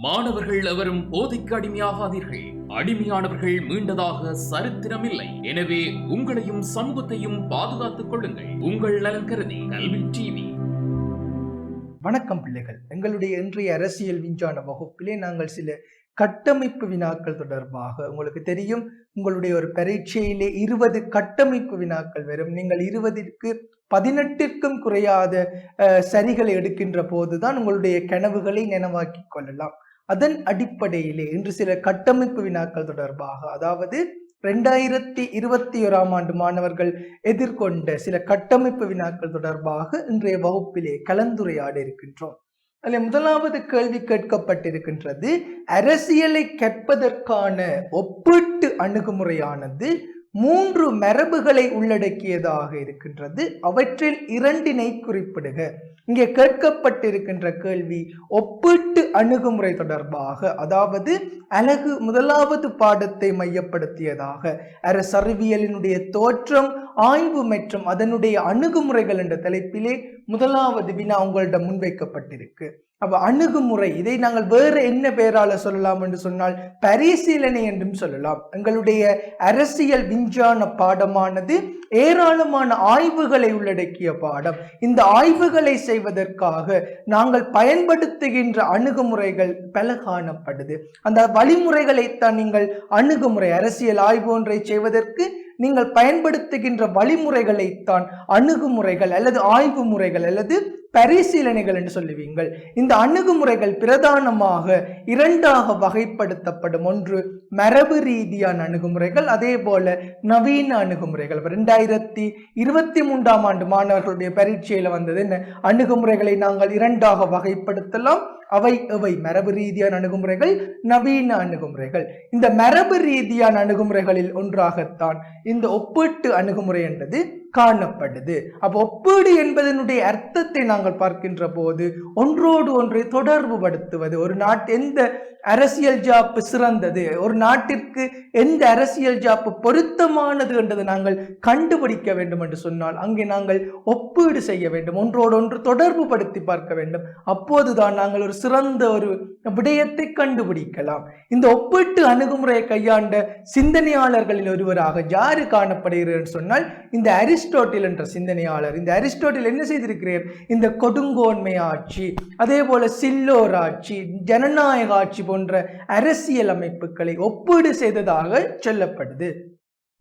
மாணவர்கள் எவரும் போதைக்கு அடிமையாகாதீர்கள். அடிமையானவர்கள் மீண்டதாக சரித்திரமில்லை. எனவே உங்களையும் சமூகத்தையும் பாதுகாத்துக் கொள்ளுங்கள். உங்கள் நலன் கருதி கல்வி டிவி. வணக்கம் பிள்ளைகள். எங்களுடைய இன்றைய அரசியல் விஞ்ஞான வகுப்பிலே நாங்கள் சில கட்டமைப்பு வினாக்கள் தொடர்பாக உங்களுக்கு தெரியும். உங்களுடைய ஒரு பரீட்சையிலே இருபது கட்டமைப்பு வினாக்கள் வரும். நீங்கள் இருபதிற்கு பதினெட்டிற்கும் குறையாத அஹ், சரிகளை எடுக்கின்ற போதுதான் உங்களுடைய கனவுகளை நினைவாக்கி கொள்ளலாம். அதன் அடிப்படையிலே இன்று சில கட்டமைப்பு வினாக்கள் தொடர்பாக அதாவது ரெண்டாயிரத்தி இருபத்தி ஓராம் ஆண்டு மாணவர்கள் எதிர்கொண்ட சில கட்டமைப்பு வினாக்கள் தொடர்பாக இன்றைய வகுப்பிலே கலந்துரையாட இருக்கின்றோம் அதில் முதலாவது கேள்வி கேட்கப்பட்டிருக்கின்றது அரசியலை கற்பதற்கான ஒப்பீட்டு அணுகுமுறையானது மூன்று மரபுகளை உள்ளடக்கியதாக இருக்கின்றது. அவற்றில் இரண்டினை குறிப்பிடுக. இங்கே கேட்கப்பட்டிருக்கின்ற கேள்வி ஒப்பீட்டு அணுகுமுறை தொடர்பாக அதாவது அழகு முதலாவது பாடத்தை மையப்படுத்தியதாக அரசறிவியலினுடைய தோற்றம் ஆய்வு மற்றும் அதனுடைய அணுகுமுறைகள் என்ற தலைப்பிலே முதலாவது வினா உங்களிடம் முன்வைக்கப்பட்டிருக்கு. அப்ப அணுகுமுறை இதை நாங்கள் வேறு என்ன பெயரால சொல்லலாம் என்று சொன்னால் பரிசீலனை என்றும் சொல்லலாம். எங்களுடைய அரசியல் விஞ்ஞான பாடமானது ஏராளமான ஆய்வுகளை உள்ளடக்கிய பாடம். இந்த ஆய்வுகளை செய்வதற்காக நாங்கள் பயன்படுத்துகின்ற அணுகுமுறைகள் பல காணப்படுது. அந்த வழிமுறைகளைத்தான் நீங்கள் அணுகுமுறை அரசியல் ஆய்வு ஒன்றை செய்வதற்கு நீங்கள் பயன்படுத்துகின்ற வழிமுறைகளைத்தான் அணுகுமுறைகள் அல்லது ஆய்வு முறைகள் அல்லது பரிசீலனைகள் என்று சொல்லுவீங்கள். இந்த அணுகுமுறைகள் பிரதானமாக இரண்டாக வகைப்படுத்தப்படும். ஒன்று மரபு ரீதியான அணுகுமுறைகள் அதே போல நவீன அணுகுமுறைகள். ரெண்டாயிரத்தி இருபத்தி மூன்றாம் ஆண்டு மாணவர்களுடைய பரீட்சையில வந்தது என்ன? அணுகுமுறைகளை நாங்கள் இரண்டாக வகைப்படுத்தலாம். அவை எவை மரபு ரீதியான அணுகுமுறைகள் நவீன அணுகுமுறைகள். இந்த மரபு ரீதியான அணுகுமுறைகளில் ஒன்றாகத்தான் இந்த ஒப்பீட்டு அணுகுமுறை என்பது காணப்படுது. அப்போ ஒப்பீடு என்பதனுடைய அர்த்தத்தை நாங்கள் பார்க்கின்ற போது ஒன்றோடு ஒன்றை தொடர்பு படுத்துவது. ஒரு நாட்டு எந்த அரசியல் ஜாப்பு சிறந்தது ஒரு நாட்டிற்கு எந்த அரசியல் ஜாப்பு பொருத்தமானது என்றதை நாங்கள் கண்டுபிடிக்க வேண்டும் என்று சொன்னால் அங்கே நாங்கள் ஒப்பீடு செய்ய வேண்டும். ஒன்றோடு ஒன்று தொடர்பு படுத்தி பார்க்க வேண்டும். அப்போதுதான் நாங்கள் ஒரு சிறந்த ஒரு விடயத்தை கண்டுபிடிக்கலாம். இந்த ஒப்பீட்டு அணுகுமுறையை கையாண்ட சிந்தனையாளர்களில் ஒருவராக யாரு காணப்படுகிறார் சொன்னால் இந்த அரிஸ்டோட்டில் என்ற சிந்தனையாளர் இந்த அரிஸ்டோட்டில் என்ன செய்திருக்கிறார் இந்த கொடுங்கோன்மை ஆட்சி அதே போல சில்லோர் ஆட்சி ஜனநாயக ஆட்சி போன்ற அரசியல் அமைப்புகளை ஒப்பீடு செய்ததாக சொல்லப்படுது.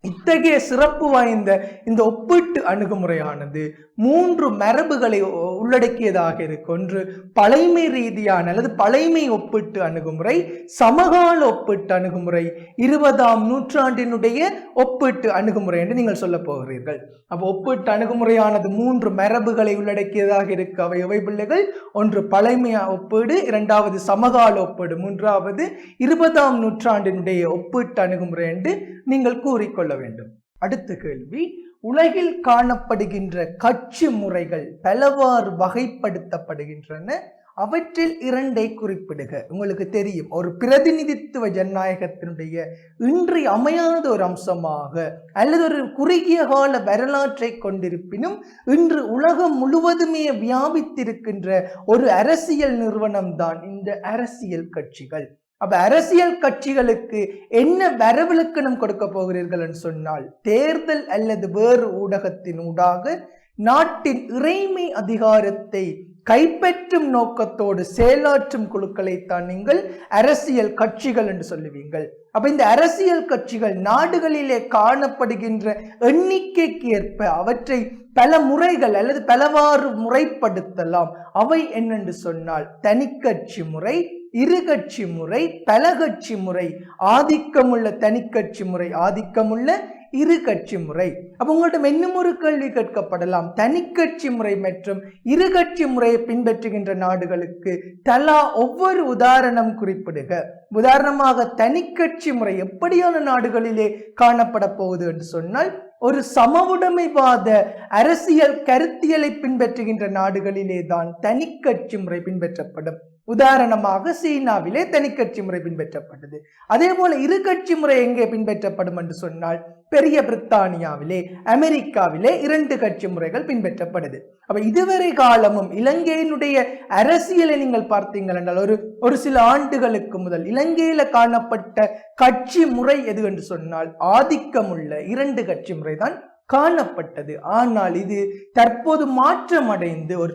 இத்தகைய சிறப்பு வாய்ந்த இந்த ஒப்பீட்டு அணுகுமுறையானது மூன்று மரபுகளை உள்ளடக்கியதாக இருக்கு. ஒன்று பழைமை ரீதியான அல்லது பழைமை ஒப்பிட்டு அணுகுமுறை சமகால ஒப்பிட்டு அணுகுமுறை இருபதாம் நூற்றாண்டினுடைய ஒப்பீட்டு அணுகுமுறை என்று நீங்கள் சொல்ல போகிறீர்கள். அப்போ ஒப்பீட்டு அணுகுமுறையானது மூன்று மரபுகளை உள்ளடக்கியதாக இருக்கு. அவை எவை பிள்ளைகள்? ஒன்று பழைமை ஒப்பீடு இரண்டாவது சமகால ஒப்பீடு மூன்றாவது இருபதாம் நூற்றாண்டினுடைய ஒப்பீட்டு அணுகுமுறை என்று நீங்கள் கூறிக்கொள்ள வேண்டும். அடுத்த கேள்வி உலகில் காணப்படுகின்ற கட்சி முறைகள் பலவாறு வகைப்படுத்தப்படுகின்றன. அவற்றில் இரண்டை குறிப்பிடுக. உங்களுக்கு தெரியும் ஒரு பிரதிநிதித்துவ ஜனநாயகத்தினுடைய இன்றி அமையாத ஒரு அம்சமாக அல்லது ஒரு குறுகிய கால வரலாற்றை கொண்டிருப்பினும் இன்று உலகம் முழுவதுமே வியாபித்திருக்கின்ற ஒரு அரசியல் நிறுவனம் தான் இந்த அரசியல் கட்சிகள். அப்ப அரசியல் கட்சிகளுக்கு என்ன வரவிலக்கணம் கொடுக்க போகிறீர்கள் என்று சொன்னால் தேர்தல் அல்லது வேறு ஊடகத்தின் ஊடாக நாட்டின் இறைமை அதிகாரத்தை கைப்பற்றும் நோக்கத்தோடு செயலாற்றும் குழுக்களைத்தான் நீங்கள் அரசியல் கட்சிகள் என்று சொல்லுவீங்கள். அப்ப இந்த அரசியல் கட்சிகள் நாடுகளிலே காணப்படுகின்ற எண்ணிக்கைக்கு ஏற்ப அவற்றை பல முறைகள் அல்லது பலவாறு முறைப்படுத்தலாம். அவை என்னென்று சொன்னால் தனிக்கட்சி முறை இருகட்சி முறை பலகட்சி முறை ஆதிக்கமுள்ள தனிக்கட்சி முறை ஆதிக்கமுள்ள இரு கட்சி முறை. அப்போ உங்கள்ட்ட இன்னும் ஒரு கேள்வி கேட்கப்படலாம். தனிக்கட்சி முறை மற்றும் இரு கட்சி முறையை பின்பற்றுகின்ற நாடுகளுக்கு தலா ஒவ்வொரு உதாரணம் குறிப்பிடுக. உதாரணமாக தனிக்கட்சி முறை எப்படியான நாடுகளிலே காணப்பட போகுது என்று சொன்னால் ஒரு சமவுடைமைவாத அரசியல் கருத்தியலை பின்பற்றுகின்ற நாடுகளிலே தான் தனிக்கட்சி முறை பின்பற்றப்படும். உதாரணமாக சீனாவிலே தனிக்கட்சி முறை பின்பற்றப்பட்டது. அதே போல இரு கட்சி முறை எங்கே பின்பற்றப்படும் என்று சொன்னால் பெரிய பிரித்தானியாவிலே அமெரிக்காவிலே இரண்டு கட்சி முறைகள் பின்பற்றப்படுது. அப்ப இதுவரை காலமும் இலங்கையினுடைய அரசியலை நீங்கள் பார்த்தீங்கள் என்றால் ஒரு ஒரு சில ஆண்டுகளுக்கு முதல் இலங்கையில காணப்பட்ட கட்சி முறை எது என்று சொன்னால் ஆதிக்கமுள்ள இரண்டு கட்சி முறைதான் காணப்பட்டது. ஆனால் இது தற்போது மாற்றமடைந்து ஒரு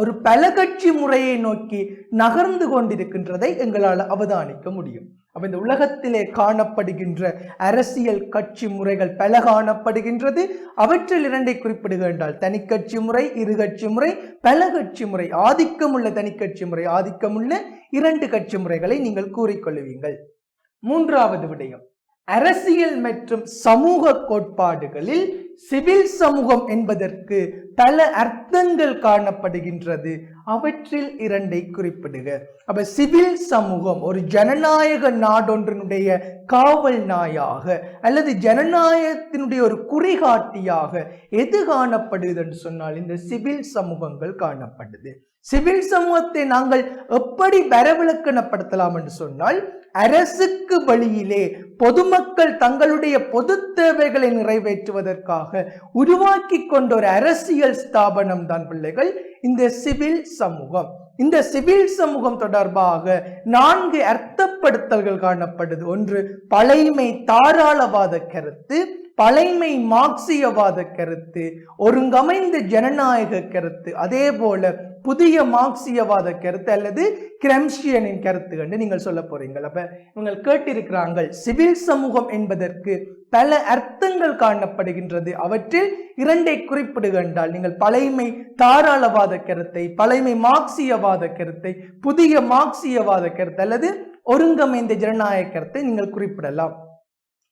ஒரு பல கட்சி முறையை நோக்கி நகர்ந்து கொண்டிருக்கின்றதை எங்களால் அவதானிக்க முடியும். அப்ப இந்த உலகத்திலே காணப்படுகின்ற அரசியல் கட்சி முறைகள் பல காணப்படுகின்றது அவற்றில் இரண்டை குறிப்பிடுகின்றால் தனிக்கட்சி முறை இரு கட்சி முறை பல கட்சி முறை ஆதிக்கமுள்ள தனிக்கட்சி முறை ஆதிக்கமுள்ள இரண்டு கட்சி முறைகளை நீங்கள் கூறிக்கொள்ளுவீங்கள். மூன்றாவது விடயம். அரசியல் மற்றும் சமூக கோட்பாடுகளில் சிவில் சமூகம் என்பதற்கு பல அர்த்தங்கள் காணப்படுகின்றது. அவற்றில் இரண்டை குறிப்பிடுக. அப்ப சிவில் சமூகம் ஒரு ஜனநாயக நாடொன்றினுடைய காவல் நாயாக அல்லது ஜனநாயகத்தினுடைய ஒரு குறிகாட்டியாக எது காணப்படுது என்று சொன்னால் இந்த சிவில் சமூகங்கள் காணப்படுது. சிவில் சமூகத்தை நாங்கள் எப்படி வரவிலக்கணப்படுத்தலாம் என்று சொன்னால் அரசுக்கு வழியிலே பொதுமக்கள் தங்களுடைய பொது தேவைகளை நிறைவேற்றுவதற்காக உருவாக்கி கொண்ட ஒரு அரசியல் ஸ்தாபனம் தான் பிள்ளைகள். இந்த சிவில் சமூகம். இந்த சிவில் சமூகம் தொடர்பாக நான்கு அர்த்தப்படுத்தல்கள் காணப்படுது. ஒன்று பழைமை தாராளவாத கருத்து. பழைமை மார்க்சியவாத கருத்து ஒருங்கமைந்த ஜனநாயக கருத்து அதே போல புதிய மார்க்சியவாத கருத்து அல்லது கிரம்ஷியனின் கருத்து என்று நீங்கள் சொல்ல போறீங்கள். அப்ப இவங்க கேட்டிருக்கிறாங்கள் சிவில் சமூகம் என்பதற்கு பல அர்த்தங்கள் காணப்படுகின்றது. அவற்றில் இரண்டை குறிப்பிடுகின்றால் நீங்கள் பழைமை தாராளவாத கருத்தை பழைமை மார்க்சியவாத கருத்தை புதிய மார்க்சியவாத கருத்து அல்லது ஒருங்கமைந்த ஜனநாயக கருத்தை நீங்கள் குறிப்பிடலாம்.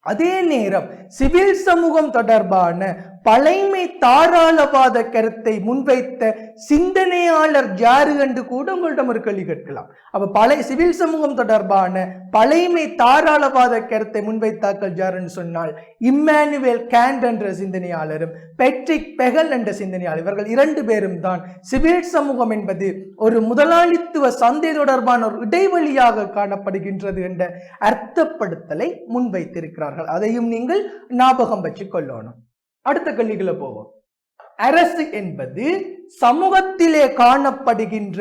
அதே நேரம் சிவில் சமூகம் தொடர்பான பழைமை தாராளவாத கருத்தை முன்வைத்த சிந்தனையாளர் ஜாரு என்று கூட உங்களிடம் ஒரு கேள்வி கேட்கலாம். அப்ப பழைய சிவில் சமூகம் தொடர்பான பழைமை தாராளவாத கருத்தை முன்வைத்தாக்கள் யாருன்னு சொன்னால் இம்மானுவேல் கேண்ட் என்ற சிந்தனையாளரும் பெட்ரிக் பெகல் என்ற சிந்தனையாளர் இவர்கள் இரண்டு பேரும் தான் சிவில் சமூகம் என்பது ஒரு முதலாளித்துவ சந்தை தொடர்பான ஒரு இடைவெளியாக காணப்படுகின்றது என்ற அர்த்தப்படுத்தலை முன்வைத்திருக்கிறார்கள். அதையும் நீங்கள் ஞாபகம் வச்சு கொள்ளணும். அடுத்த கேள்விகளை போவோம். அரசு என்பது சமூகத்திலே காணப்படுகின்ற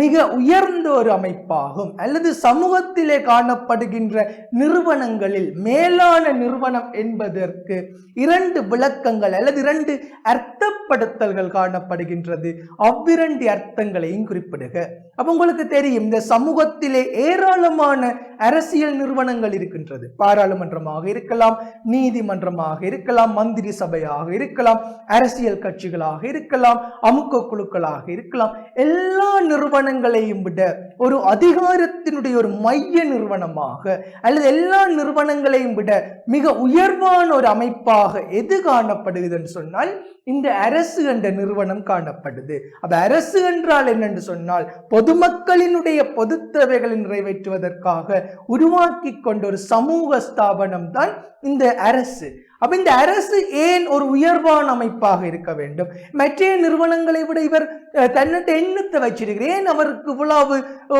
மிக உயர்ந்த ஒரு அமைப்பாகும். அல்லது சமூகத்திலே காணப்படுகின்ற நிறுவனங்களில் மேலான நிறுவனம் என்பதற்கு இரண்டு விளக்கங்கள் அல்லது இரண்டு அர்த்தப்படுத்தல்கள் காணப்படுகின்றது. அவ்விரண்டு அர்த்தங்களையும் குறிப்பிடுக. அப்ப உங்களுக்கு தெரியும் இந்த சமூகத்திலே ஏராளமான அரசியல் நிறுவனங்கள் இருக்கின்றது. பாராளுமன்றமாக இருக்கலாம் நீதிமன்றமாக இருக்கலாம் மந்திரி சபையாக இருக்கலாம் அரசியல் கட்சிகளாக இருக்கலாம் அமு அமுக்க குழுக்களாக இருக்கலாம். எல்லா நிறுவனங்களையும் விட ஒரு அதிகாரத்தினுடைய ஒரு மைய நிறுவனமாக அல்லது எல்லா நிறுவனங்களையும் விட மிக உயர்வான ஒரு அமைப்பாக எது காணப்படுகிறது சொன்னால் இந்த அரசு என்ற நிறுவனம் காணப்படுது. அப்ப அரசு என்றால் என்னென்று சொன்னால் பொதுமக்களினுடைய பொது தேவைகளை நிறைவேற்றுவதற்காக உருவாக்கி கொண்ட ஒரு சமூக ஸ்தாபனம் தான் இந்த அரசு. அப்ப இந்த அரசு ஏன் ஒரு உயர்வான அமைப்பாக இருக்க வேண்டும்? மற்ற நிறுவனங்களை விட இவர் தன்னிட்ட எண்ணத்தை வச்சிருக்கிறார். ஏன் அவருக்கு இவ்வளவு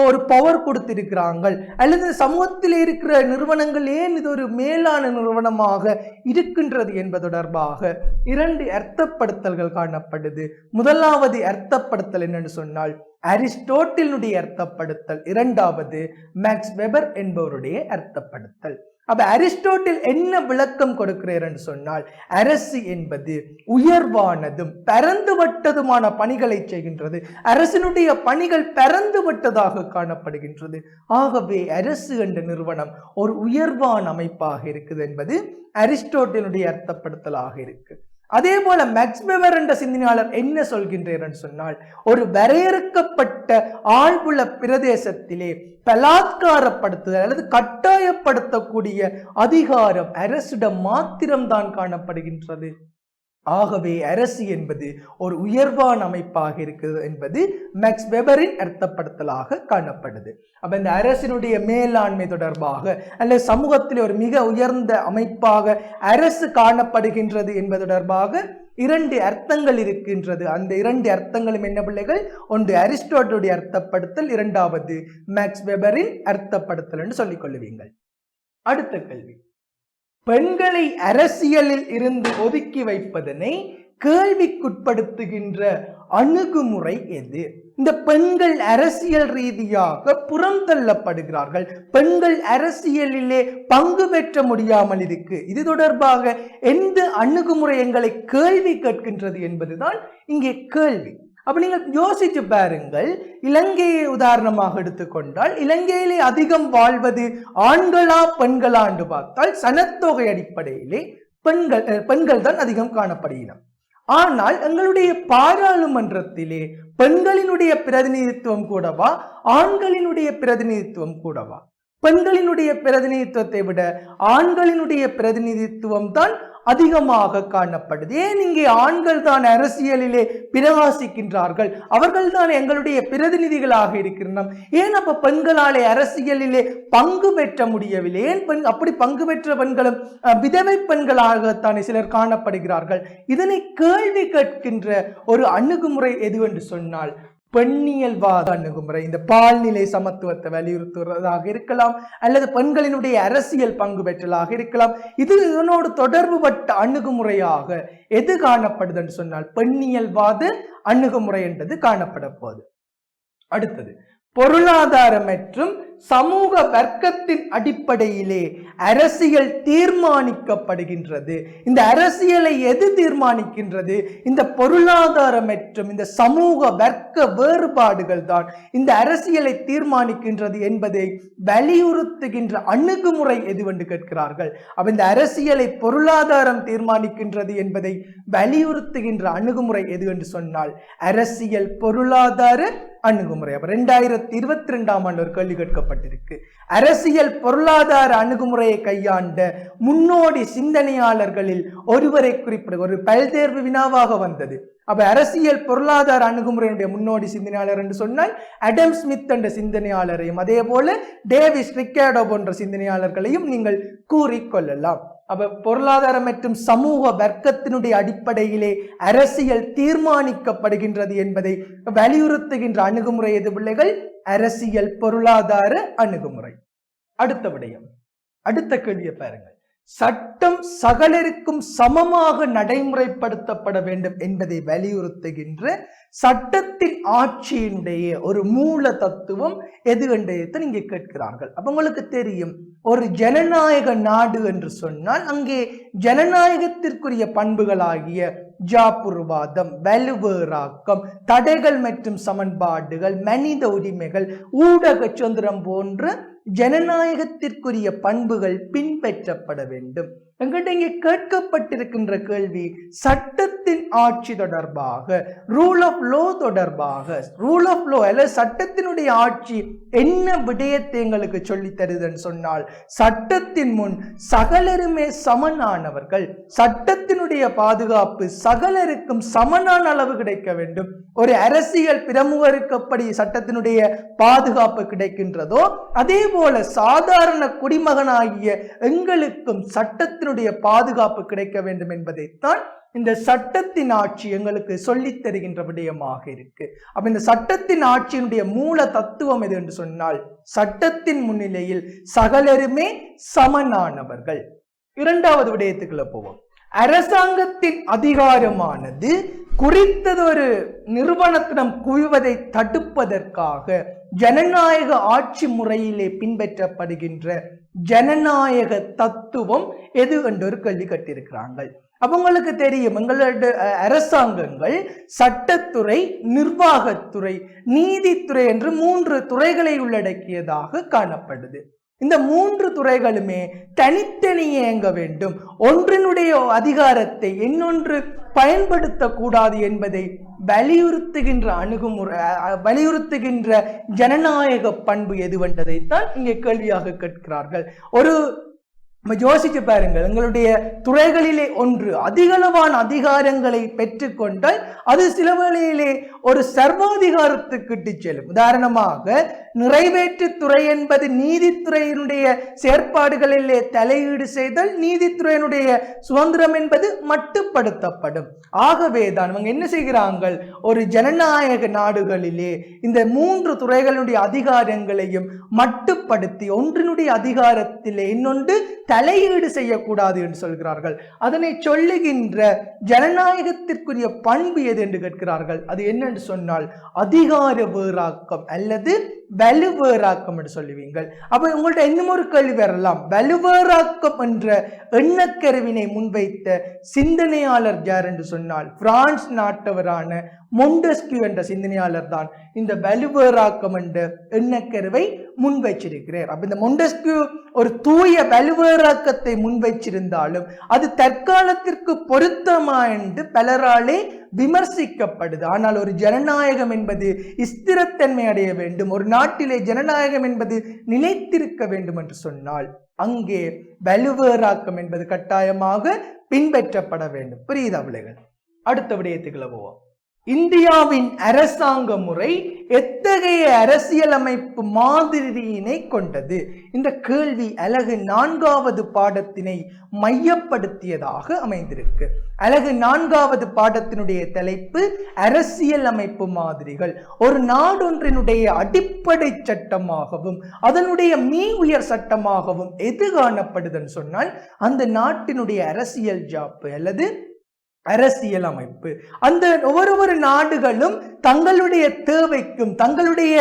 ஒரு பவர் கொடுத்திருக்கிறார்கள் அல்லது சமூகத்தில் இருக்கிற நிறுவனங்கள் ஏன் இது ஒரு மேலான நிறுவனமாக இருக்கின்றது என்பது தொடர்பாக இரண்டு அர்த்தப்படுத்தல்கள் காணப்படுது. முதலாவது அர்த்தப்படுத்தல் என்னன்னு சொன்னால் அரிஸ்டோட்டிலுடைய அர்த்தப்படுத்தல். இரண்டாவது மேக்ஸ் வெபர் என்பவருடைய அர்த்தப்படுத்தல். அப்ப அரிஸ்டோட்டில் என்ன விளக்கம் கொடுக்கிறார்னு சொன்னால் அரசு என்பது உயர்வானதும் பரந்துபட்டதுமான பணிகளை செய்கின்றது. அரசினுடைய பணிகள் பரந்துபட்டதாக காணப்படுகின்றது. ஆகவே அரசு என்ற நிறுவனம் ஒரு உயர்வான அமைப்பாக இருக்குது என்பது அரிஸ்டோட்டினுடைய அர்த்தப்படுத்தலாக இருக்கு. அதே போல மேக்ஸ் வெவர் என்ற சிந்தனையாளர் என்ன சொல்கின்றார் சொன்னால் ஒரு வரையறுக்கப்பட்ட ஆழ்வுள்ள பிரதேசத்திலே பலாத்காரப்படுத்துதல் அல்லது கட்டாயப்படுத்தக்கூடிய அதிகாரம் அரசிடம் மாத்திரம்தான் காணப்படுகின்றது. ஆகவே அரசு என்பது ஒரு உயர்வான அமைப்பாக இருக்குது என்பது மேக்ஸ் வெபரின் அர்த்தப்படுத்தலாக காணப்படுது. அப்போ இந்த அரசினுடைய மேலாண்மை தொடர்பாக அல்லது சமூகத்தில் ஒரு மிக உயர்ந்த அமைப்பாக அரசு காணப்படுகின்றது என்பது தொடர்பாக இரண்டு அர்த்தங்கள் இருக்கின்றது. அந்த இரண்டு அர்த்தங்களும் என்ன பிள்ளைகள்? ஒன்று அரிஸ்டோட்டலுடைய அர்த்தப்படுத்தல் இரண்டாவது மேக்ஸ் வெபரின் அர்த்தப்படுத்தல் என்று சொல்லிக் கொள்ளுவீங்கள். அடுத்த கேள்வி. பெண்களை அரசியலில் இருந்து ஒதுக்கி வைப்பதனை கேள்விக்குட்படுத்துகின்ற அணுகுமுறை எது? இந்த பெண்கள் அரசியல் ரீதியாக புறம் தள்ளப்படுகிறார்கள். பெண்கள் அரசியலிலே பங்கு பெற்ற முடியாமல் இருக்கு. இது தொடர்பாக எந்த அணுகுமுறை எங்களை கேள்வி கேட்கின்றது என்பதுதான் இங்கே கேள்வி. அப்ப நீங்கள் யோசிச்சு பாருங்கள். இலங்கையை உதாரணமாக எடுத்துக்கொண்டால் இலங்கையிலே அதிகம் வாழ்வது ஆண்களா பெண்களா என்று பார்த்தால் சனத்தொகை அடிப்படையிலே பெண்கள் பெண்கள் தான் அதிகம் காணப்படுகிறோம் ஆனால் எங்களுடைய பாராளுமன்றத்திலே பெண்களினுடைய பிரதிநிதித்துவம் கூடவா ஆண்களினுடைய பிரதிநிதித்துவம் கூடவா பெண்களினுடைய பிரதிநிதித்துவத்தை விட ஆண்களினுடைய பிரதிநிதித்துவம் தான் அதிகமாக காணப்படுது. ஏன் இங்கே ஆண்கள் தான் அரசியலிலே பிரகாசிக்கின்றார்கள்? அவர்கள் தான் எங்களுடைய பிரதிநிதிகளாக இருக்கின்றனர். ஏன் அப்ப பெண்களாலே அரசியலிலே பங்கு பெற்ற முடியவில்லை? ஏன் பெண் அப்படி பங்கு பெற்ற பெண்களும் அஹ், விதவை பெண்களாகத்தானே சிலர் காணப்படுகிறார்கள்? இதனை கேள்வி கேட்கின்ற ஒரு அணுகுமுறை எதுவென்று சொன்னால் பெண்ணியல்வாத அணுகுமுறை இந்த பால்நிலை சமத்துவத்தை வலியுறுத்துவதாக இருக்கலாம் அல்லது பெண்களினுடைய அரசியல் பங்கு பெற்றலாக இருக்கலாம். இது இதனோடு தொடர்புபட்ட அணுகுமுறையாக எது காணப்படுதுன்னு சொன்னால் பெண்ணியல்வாத அணுகுமுறை என்றது காணப்பட போகுது அடுத்தது பொருளாதார மற்றும் சமூக வர்க்கத்தின் அடிப்படையிலே அரசியல் தீர்மானிக்கப்படுகின்றது. இந்த அரசியலை எது தீர்மானிக்கின்றது? இந்த பொருளாதார மற்றும் இந்த சமூக வர்க்க வேறுபாடுகள் தான் இந்த அரசியலை தீர்மானிக்கின்றது என்பதை வலியுறுத்துகின்ற அணுகுமுறை எதுவென்று கேட்கிறார்கள்? அப்ப இந்த அரசியலை பொருளாதாரம் தீர்மானிக்கின்றது என்பதை வலியுறுத்துகின்ற அணுகுமுறை எது என்று சொன்னால் அரசியல் பொருளாதார அணுகுமுறை. அப்ப ரெண்டாயிரத்தி இருபத்தி ரெண்டாம் ஆண்டு ஒரு கேள்வி கேட்கப்பட்டிருக்கு. அரசியல் பொருளாதார அணுகுமுறையை கையாண்ட முன்னோடி சிந்தனையாளர்களில் ஒருவரை குறிப்பிட ஒரு பல்தேர்வு வினாவாக வந்தது. அப்ப அரசியல் பொருளாதார அணுகுமுறையினுடைய முன்னோடி சிந்தனையாளர் என்று சொன்னால் அடம் ஸ்மித் என்ற சிந்தனையாளரையும் அதே போல டேவிஸ் ரிக்கேடோ போன்ற சிந்தனையாளர்களையும் நீங்கள் கூறிக்கொள்ளலாம் அப்ப பொருளாதாரம் மற்றும் சமூக வர்க்கத்தினுடைய அடிப்படையிலே அரசியல் தீர்மானிக்கப்படுகின்றது என்பதை வலியுறுத்துகின்ற அணுகுமுறை எது பிள்ளைகள்? அரசியல் பொருளாதார அணுகுமுறை. அடுத்த விடயம். அடுத்த கேள்வியை பாருங்கள். சட்டம் சகலருக்கும் சமமாக நடைமுறைப்படுத்தப்பட வேண்டும் என்பதை வலியுறுத்துகின்ற சட்டத்தின் ஆட்சியினுடைய ஒரு மூல தத்துவம் எது என்றதை இங்கே கேட்கிறார்கள். அப்ப உங்களுக்கு தெரியும் ஒரு ஜனநாயக நாடு என்று சொன்னால் அங்கே ஜனநாயகத்திற்குரிய பண்புகளாகிய ஜாபுர்வாதம் வலுவேறாக்கம் தடைகள் மற்றும் சமன்பாடுகள் மனித உரிமைகள் ஊடக சுதந்திரம் போன்ற ஜனநாயகத்திற்குரிய பண்புகள் பின்பற்றப்பட வேண்டும். எங்கிட்ட இங்கே கேட்கப்பட்டிருக்கின்ற கேள்வி சட்டத்தின் ஆட்சி தொடர்பாக ரூல் ஆஃப் லோ தொடர்பாக ரூல் ஆஃப் லோ அல்ல சட்டத்தினுடைய ஆட்சி என்ன விடயத்தை எங்களுக்கு சொல்லி தருதுன்னு சொன்னால் சட்டத்தின் முன் சகலருமே சமனானவர்கள் சட்டத்தினுடைய பாதுகாப்பு சகலருக்கும் சமனான அளவு கிடைக்க வேண்டும். ஒரு அரசியல் பிரமுகருக்கு எப்படி சட்டத்தினுடைய பாதுகாப்பு கிடைக்கின்றதோ அதே போல சாதாரண குடிமகனாகிய எங்களுக்கும் சட்டத்தின் சட்டத்தினுடைய பாதுகாப்பு கிடைக்க வேண்டும் என்பதைத்தான் இந்த சட்டத்தின் ஆட்சி எங்களுக்கு சொல்லித் தருகின்ற விடயமாக இருக்கு. அப்ப இந்த சட்டத்தின் ஆட்சியினுடைய மூல தத்துவம் எது என்று சொன்னால் சட்டத்தின் முன்னிலையில் சகலருமே சமனானவர்கள். இரண்டாவது விடயத்துக்குள்ள போவோம். அரசாங்கத்தின் அதிகாரமானது குறித்ததொரு நிறுவனத்திடம் குவிவதை தடுப்பதற்காக ஜனநாயக ஆட்சி முறையிலே பின்பற்றப்படுகின்ற ஜனநாயக தத்துவம் எது என்று ஒரு கேள்வி கட்டியிருக்கிறாங்க அவங்களுக்கு தெரியும் எங்களோட அரசாங்கங்கள் சட்டத்துறை நிர்வாகத்துறை நீதித்துறை என்று மூன்று துறைகளை உள்ளடக்கியதாக காணப்படுது. இந்த மூன்று துறைகளுமே தனித்தனியே இயங்க வேண்டும். ஒன்றினுடைய அதிகாரத்தை இன்னொன்று பயன்படுத்தக்கூடாது என்பதை வலியுறுத்துகின்ற அணுகுமுறை வலியுறுத்துகின்ற ஜனநாயக பண்பு எதுவென்றதைத்தான் இங்கே கேள்வியாக கேட்கிறார்கள். ஒரு நம்ம யோசிச்சு பாருங்கள் எங்களுடைய துறைகளிலே ஒன்று அதிகளவான அதிகாரங்களை பெற்றுக்கொண்டால் அது சில வேளையிலே ஒரு சர்வாதிகாரத்துக்கு இட்டு செல்லும். உதாரணமாக நிறைவேற்று துறை என்பது நீதித்துறையினுடைய செயற்பாடுகளிலே தலையீடு செய்தல் நீதித்துறையினுடைய சுதந்திரம் என்பது மட்டுப்படுத்தப்படும். ஆகவே தான் இவங்க என்ன செய்கிறாங்கள்? ஒரு ஜனநாயக நாடுகளிலே இந்த மூன்று துறைகளுடைய அதிகாரங்களையும் மட்டுப்படுத்தி ஒன்றினுடைய அதிகாரத்திலே இன்னொன்று தலையீடு செய்யக்கூடாது என்று சொல்கிறார்கள். அதனை சொல்லுகின்ற ஜனநாயகத்திற்குரிய பண்பு எது என்று கேட்கிறார்கள். அது என்னென்று சொன்னால் அதிகார வேறாக்கம் அல்லது வலுவேறாக்கம் என்று சொல்லுவீங்கள். அப்ப உங்கள்ட்ட இன்னும் ஒரு கேள்வி வரலாம். வலுவேறாக்கம் என்ற எண்ணக்கருவினை முன்வைத்த சிந்தனையாளர் யார் என்று சொன்னால் பிரான்ஸ் நாட்டவரான மொண்டஸ்கியூ என்ற சிந்தனையாளர் தான் இந்த வலுவேறாக்கம் என்ற எண்ணக்கருவை முன்வைச்சிருக்கிறார். அப்ப இந்த மொண்டஸ்கியூ ஒரு தூய வலுவேறாக்கத்தை முன்வைச்சிருந்தாலும் அது தற்காலத்திற்கு பொருத்தமா என்று பலராலே விமர்சிக்கப்படுது. ஆனால் ஒரு ஜனநாயகம் என்பது ஸ்திரத்தன்மை அடைய வேண்டும். ஒரு நாட்டிலே ஜனநாயகம் என்பது நிலைத்திருக்க வேண்டும் என்று சொன்னால் அங்கே வலுவேறாக்கம் என்பது கட்டாயமாக பின்பற்றப்பட வேண்டும். புரியுதா அவளைகள் அடுத்த விடயத்துக்குள்ள போவோம். இந்தியாவின் அரசாங்க முறை எத்தகைய அரசியலமைப்பு மாதிரியினை கொண்டது? இந்த கேள்வி அழகு நான்காவது பாடத்தினை மையப்படுத்தியதாக அமைந்திருக்கு. அழகு நான்காவது பாடத்தினுடைய தலைப்பு அரசியலமைப்பு மாதிரிகள். ஒரு நாடொன்றினுடைய அடிப்படை சட்டமாகவும் அதனுடைய மீ உயர் சட்டமாகவும் எது காணப்படுதுன்னு சொன்னால் அந்த நாட்டினுடைய அரசியல் ஜாப்பு அல்லது அரசியல் அமைப்பு. அந்த ஒவ்வொரு ஒரு நாடுகளும் தங்களுடைய தேவைக்கும் தங்களுடைய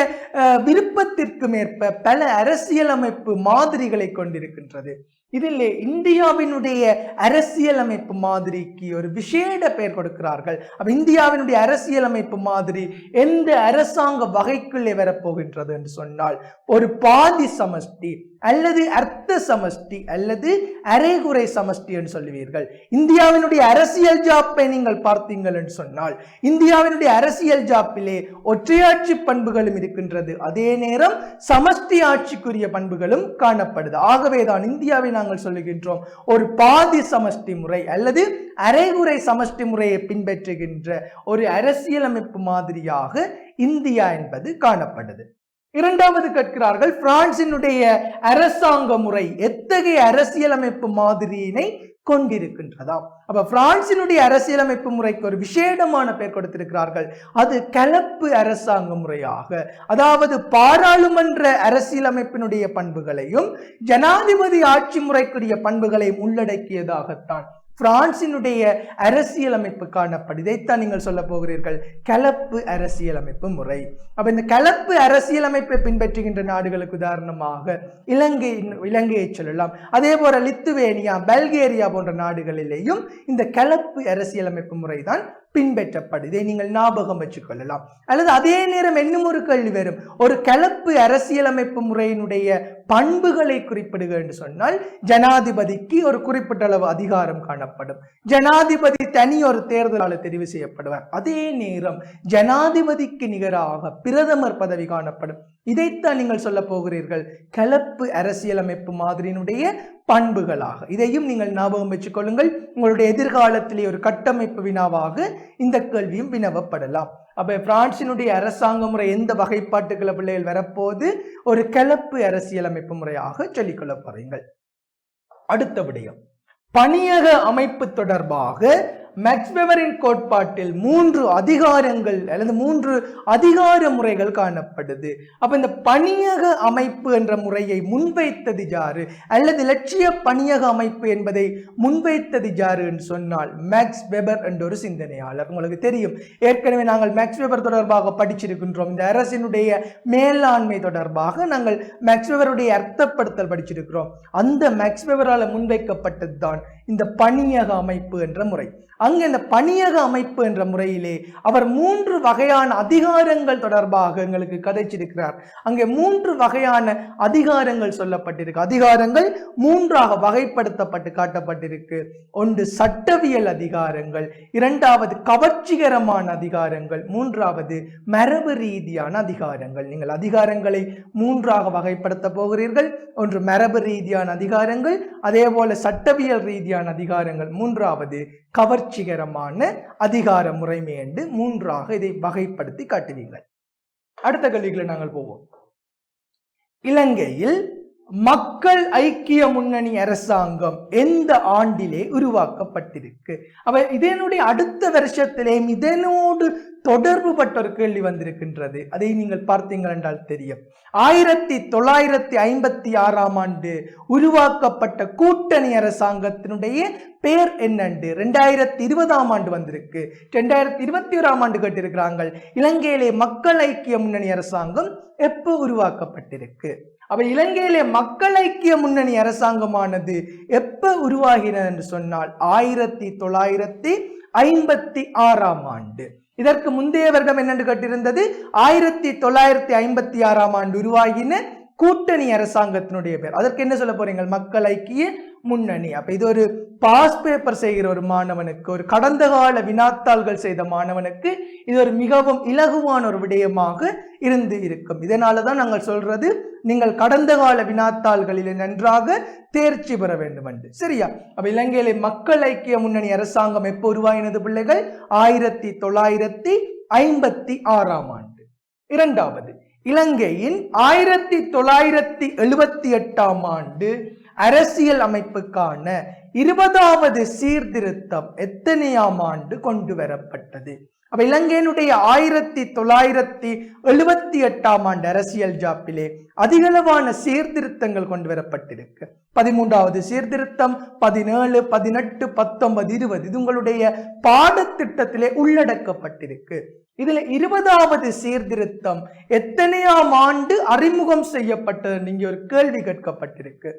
விருப்பத்திற்கும் ஏற்ப பல அரசியலமைப்பு மாதிரிகளை கொண்டிருக்கின்றது. இதில் இந்தியாவினுடைய அரசியலமைப்பு மாதிரிக்கு ஒரு விசேட பெயர் கொடுக்கிறார்கள். அப்ப இந்தியாவினுடைய அரசியலமைப்பு மாதிரி எந்த அரசாங்க வகைக்குள்ளே வரப்போகின்றது என்று சொன்னால் ஒரு பாதி சமஷ்டி அல்லது அர்த்த சமஷ்டி அல்லது அரைகுறை சமஷ்டி என்று சொல்லுவீர்கள். இந்தியாவினுடைய அரசியல் ஜாப்பை நீங்கள் பார்த்தீங்கள் என்று சொன்னால் இந்தியாவினுடைய அரசியல் ஜாப்பிலே ஒற்றையாட்சி பண்புகளும் இருக்கின்றது. அதே நேரம் சமஷ்டி ஆட்சிக்குரிய பண்புகளும் காணப்படுது. ஆகவே தான் இந்தியாவை நாங்கள் சொல்லுகின்றோம் ஒரு பாதி சமஷ்டி முறை அல்லது அரைகுறை சமஷ்டி முறையை பின்பற்றுகின்ற ஒரு அரசியலமைப்பு மாதிரியாக இந்தியா என்பது காணப்படுது. இரண்டாவது கேட்கிறார்கள் பிரான்சினுடைய அரசாங்க முறை எத்தகைய அரசியலமைப்பு மாதிரியினை கொண்டிருக்கின்றதாம். அப்ப பிரான்சினுடைய அரசியலமைப்பு முறைக்கு ஒரு விசேடமான பெயர் கொடுத்திருக்கிறார்கள். அது கலப்பு அரசாங்க முறையாக. அதாவது பாராளுமன்ற அரசியலமைப்பினுடைய பண்புகளையும் ஜனாதிபதி ஆட்சி முறைக்குரிய பண்புகளையும் உள்ளடக்கியதாகத்தான் பிரான்சினுடைய அரசியலமைப்புக்கான படிதைத்தான் இதைத்தான் நீங்கள் சொல்ல போகிறீர்கள். கலப்பு அரசியலமைப்பு முறை. அப்ப இந்த கலப்பு அரசியலமைப்பை பின்பற்றுகின்ற நாடுகளுக்கு உதாரணமாக இலங்கை இலங்கையை சொல்லலாம். அதே போல லித்துவேனியா பல்கேரியா போன்ற நாடுகளிலேயும் இந்த கலப்பு அரசியலமைப்பு முறைதான் பின்பற்றப்படும் இதை நீங்கள் ஞாபகம் வச்சுக்கொள்ளலாம். அல்லது அதே நேரம் இன்னும் ஒரு கேள்வி வரும். ஒரு கலப்பு அரசியலமைப்பு முறையினுடைய பண்புகளை குறிப்பிடுக என்று சொன்னால் ஜனாதிபதிக்கு ஒரு குறிப்பிட்ட அளவு அதிகாரம் காணப்படும். ஜனாதிபதி தனி ஒரு தேர்தலால் தெரிவு செய்யப்படுவார். அதே நேரம் ஜனாதிபதிக்கு நிகராக பிரதமர் பதவி காணப்படும். இதைத்தான் நீங்கள் சொல்ல போகிறீர்கள். கலப்பு அரசியலமைப்பு மாதிரியினுடைய பண்புகளாக. இதையும் நீங்கள் ஞாபகம் வச்சுக்கொள்ளுங்கள். உங்களுடைய எதிர்காலத்திலே ஒரு கட்டமைப்பு வினாவாக இந்த கேள்வியும் வினவப்படலாம். அப்போ பிரான்சினுடைய அரசாங்க முறை எந்த வகைப்பாட்டுக்களை பிள்ளைகள் வரப்போது ஒரு கிளப்பு அரசியலமைப்பு முறையாக சொல்லிக்கொள்ள போறீங்கள். அடுத்த விடயம். பணியக அமைப்பு தொடர்பாக மேக்ஸ்வெவரின் கோட்பாட்டில் மூன்று அதிகாரங்கள் அல்லது மூன்று அதிகார முறைகள் காணப்படுது. அப்ப இந்த பணியக அமைப்பு என்ற முறையை முன்வைத்தது யாரு? அல்லது லட்சிய பணியக அமைப்பு என்பதை முன்வைத்தது யாரு என்று சொன்னால் மேக்ஸ் வெபர் என்ற ஒரு சிந்தனையாளர். உங்களுக்கு தெரியும். ஏற்கனவே நாங்கள் மேக்ஸ் வெபர் தொடர்பாக படிச்சிருக்கின்றோம். இந்த அரசினுடைய மேலாண்மை தொடர்பாக நாங்கள் மேக்ஸ் வெபருடைய அர்த்தப்படுத்தல் படிச்சிருக்கிறோம். அந்த மேக்ஸ் வெபரால் முன்வைக்கப்பட்டது தான் இந்த பணியக அமைப்பு என்ற முறை. அங்கு இந்த பணியக அமைப்பு என்ற முறையிலே அவர் மூன்று வகையான அதிகாரங்கள் தொடர்பாக எங்களுக்கு கதைச்சிருக்கிறார். அங்கே மூன்று வகையான அதிகாரங்கள் சொல்லப்பட்டிருக்கு. அதிகாரங்கள் மூன்றாக வகைப்படுத்தப்பட்டு காட்டப்பட்டிருக்கு. ஒன்று சட்டவியல் அதிகாரங்கள் இரண்டாவது கவர்ச்சிகரமான அதிகாரங்கள் மூன்றாவது மரபு ரீதியான அதிகாரங்கள். நீங்கள் அதிகாரங்களை மூன்றாக வகைப்படுத்த போகிறீர்கள். ஒன்று மரபு ரீதியான அதிகாரங்கள் அதே போல சட்டவியல் ரீதியான அதிகாரங்கள் மூன்றாவது கவர்ச்சிகரமான அதிகார முறைமை என்று மூன்றாக இதை வகைப்படுத்தி காட்டுவீர்கள். அடுத்த கல்விகளை நாங்கள் போவோம். இலங்கையில் மக்கள் ஐக்கிய முன்னணி அரசாங்கம் எந்த ஆண்டிலே உருவாக்கப்பட்டிருக்கு? அப்ப இதனுடைய அடுத்த வருஷத்திலே இதனோடு தொடர்பு பட்ட ஒரு கேள்வி வந்திருக்கின்றது. அதை நீங்கள் பார்த்தீங்கள் என்றால் தெரியும். ஆயிரத்தி தொள்ளாயிரத்தி ஐம்பத்தி ஆறாம் ஆண்டு உருவாக்கப்பட்ட கூட்டணி அரசாங்கத்தினுடைய பெயர் என்னண்டு? ரெண்டாயிரத்தி இருபதாம் ஆண்டு வந்திருக்கு. ரெண்டாயிரத்தி இருபத்தி ஓராம் ஆண்டு கேட்டிருக்கிறாங்க இலங்கையிலே மக்கள் ஐக்கிய முன்னணி அரசாங்கம் எப்போ உருவாக்கப்பட்டிருக்கு? அப்போ இலங்கையிலே மக்கள் ஐக்கிய முன்னணி அரசாங்கமானது எப்போ உருவாகினது என்று சொன்னால் ஆயிரத்தி தொள்ளாயிரத்தி ஐம்பத்தி ஆறாம் ஆண்டு. இதற்கு முந்தைய வருடம் என்னென்று கேட்டிருந்தது? ஆயிரத்தி தொள்ளாயிரத்தி ஐம்பத்தி ஆறாம் ஆண்டு உருவாகின கூட்டணி அரசாங்கத்தினுடைய பேர். அதற்கு என்ன சொல்ல போறீங்க மக்கள் ஐக்கிய முன்னணி. அப்போ இது ஒரு பாஸ் பேப்பர் செய்கிற ஒரு மாணவனுக்கு ஒரு கடந்த கால வினாத்தாள்கள் செய்த மாணவனுக்கு இது ஒரு மிகவும் இலகுவான ஒரு விடயமாக இருந்து இருக்கும். இதனால தான் நாங்கள் சொல்றது நீங்கள் கடந்த கால வினாத்தாள்களில் நன்றாக தேர்ச்சி பெற வேண்டும் என்று சரியா? அப்ப இலங்கையிலே மக்கள் ஐக்கிய முன்னணி அரசாங்கம் எப்போ உருவாயினது பிள்ளைகள்? ஆயிரத்தி தொள்ளாயிரத்தி ஐம்பத்தி ஆறாம் ஆண்டு. இரண்டாவது இலங்கையின் ஆயிரத்தி தொள்ளாயிரத்தி எழுபத்தி எட்டாம் ஆண்டு அரசியல் அமைப்புக்கான இருபதாவது சீர்திருத்தம் எத்தனையாம் ஆண்டு கொண்டு வரப்பட்டது? அப்ப இலங்கையினுடைய ஆயிரத்தி தொள்ளாயிரத்தி எழுபத்தி எட்டாம் ஆண்டு அரசியல் ஜாப்பிலே அதிகளவான சீர்திருத்தங்கள் கொண்டு வரப்பட்டிருக்கு. பதிமூன்றாவது சீர்திருத்தம் பதினேழு பதினெட்டு பத்தொன்பது இருபது இது உங்களுடைய பாடத்திட்டத்திலே உள்ளடக்கப்பட்டிருக்கு. இதுல இருபதாவது சீர்திருத்தம் எத்தனையாம் ஆண்டு அறிமுகம் செய்யப்பட்டது? நீங்க ஒரு கேள்வி கேட்கப்பட்டிருக்கு.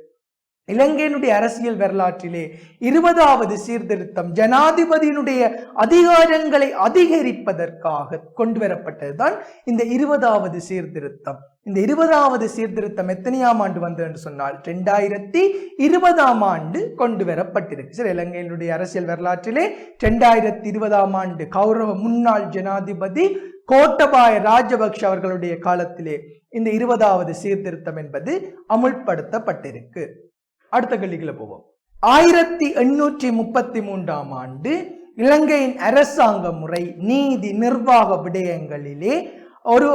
இலங்கையினுடைய அரசியல் வரலாற்றிலே இருபதாவது சீர்திருத்தம் ஜனாதிபதியினுடைய அதிகாரங்களை அதிகரிப்பதற்காக கொண்டு வரப்பட்டதுதான் இந்த இருபதாவது சீர்திருத்தம். இந்த இருபதாவது சீர்திருத்தம் எத்தனையாம் ஆண்டு வந்தது என்று சொன்னால் ரெண்டாயிரத்தி இருபதாம் ஆண்டு கொண்டு வரப்பட்டிருக்கு சரி இலங்கையினுடைய அரசியல் வரலாற்றிலே ரெண்டாயிரத்தி இருபதாம் ஆண்டு கௌரவ முன்னாள் ஜனாதிபதி கோட்டபாய ராஜபக்ஷ அவர்களுடைய காலத்திலே இந்த இருபதாவது சீர்திருத்தம் என்பது அமுல்படுத்தப்பட்டிருக்கு. அடுத்த கேள்விக்குள்ள போவோம். ஆயிரத்தி எண்ணூற்றி முப்பத்தி மூன்றாம் ஆண்டு இலங்கையின் அரசாங்க முறை நீதி நிர்வாக விடயங்களிலே ஒரு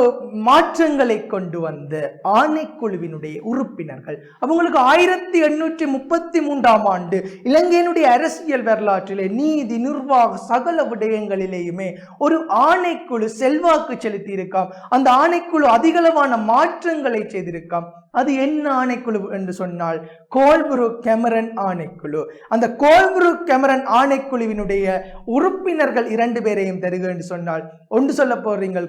மாற்றங்களை கொண்டு வந்த ஆணைக்குழுவினுடைய உறுப்பினர்கள். அவங்களுக்கு ஆயிரத்தி எண்ணூற்றி முப்பத்தி மூன்றாம் ஆண்டு இலங்கையினுடைய அரசியல் வரலாற்றிலே நீதி நிர்வாக சகல விடயங்களிலேயுமே ஒரு ஆணைக்குழு செல்வாக்கு செலுத்தி இருக்காம் அந்த ஆணைக்குழு அதிகளவான மாற்றங்களை செய்திருக்காம். அது என்ன ஆணைக்குழு என்று சொன்னால் கோல்புரு கெமரன் ஆணைக்குழு. அந்த கோல்புரு கெமரன் ஆணைக்குழுவினுடைய உறுப்பினர்கள் இரண்டு பேரையும் தருக என்று சொன்னால் ஒன்று சொல்ல போறீங்கள்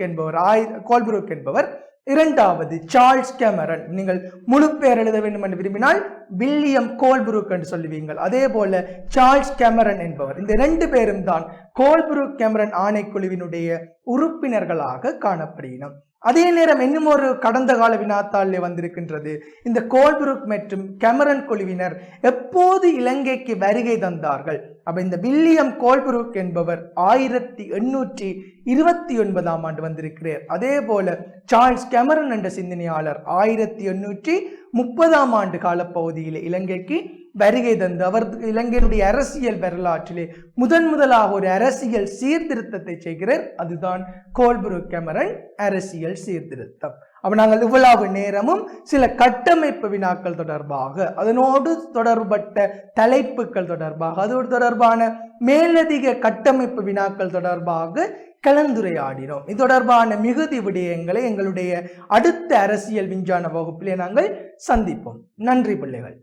கோல்புருக் என்பவர் ஆய் கோல்புருக் என்பவர் இரண்டாவது சார்ல்ஸ் கேமரன் நீங்கள் முழு பெயர் எழுத வேண்டும் என்று விரும்பினால் வில்லியம் கோல்புருக் என்று சொல்லுவீங்கள். அதே போல சார்ல்ஸ் கேமரன் என்பவர். இந்த இரண்டு பேரும் தான் கோல்புருக் கேமரன் ஆணைக்குழுவினுடைய உறுப்பினர்களாக காணப்படுகிறோம் அதே நேரம் இன்னும் ஒரு கடந்த கால வினாத்தாளிலே வந்திருக்கின்றது. இந்த கோல்புருக் மற்றும் கெமரன் குழுவினர் எப்போது இலங்கைக்கு வருகை தந்தார்கள்? அப்ப இந்த வில்லியம் கோல்புருக் என்பவர் ஆயிரத்தி எண்ணூற்றி இருபத்தி ஒன்பதாம் ஆண்டு வந்திருக்கிறார். அதே போல சார்ல்ஸ் கெமரன் என்ற சிந்தனையாளர் ஆயிரத்தி எண்ணூற்றி முப்பதாம் ஆண்டு காலப்பகுதியில் இலங்கைக்கு வருகை தந்து. அவர் இலங்கையினுடைய அரசியல் வரலாற்றிலே முதன் முதலாக ஒரு அரசியல் சீர்திருத்தத்தை செய்கிறார். அதுதான் கோல்புரு கெமரன் அரசியல் சீர்திருத்தம். அப்ப நாங்கள் இவ்வளவு நேரமும் சில கட்டமைப்பு வினாக்கள் தொடர்பாக அதனோடு தொடர்பட்ட தலைப்புகள் தொடர்பாக அதோடு தொடர்பான மேலதிக கட்டமைப்பு வினாக்கள் தொடர்பாக கலந்துரையாடினோம். இது தொடர்பான மிகுதி விடயங்களை எங்களுடைய அடுத்த அரசியல் விஞ்ஞான வகுப்பிலே நாங்கள் சந்திப்போம். நன்றி பிள்ளைகள்.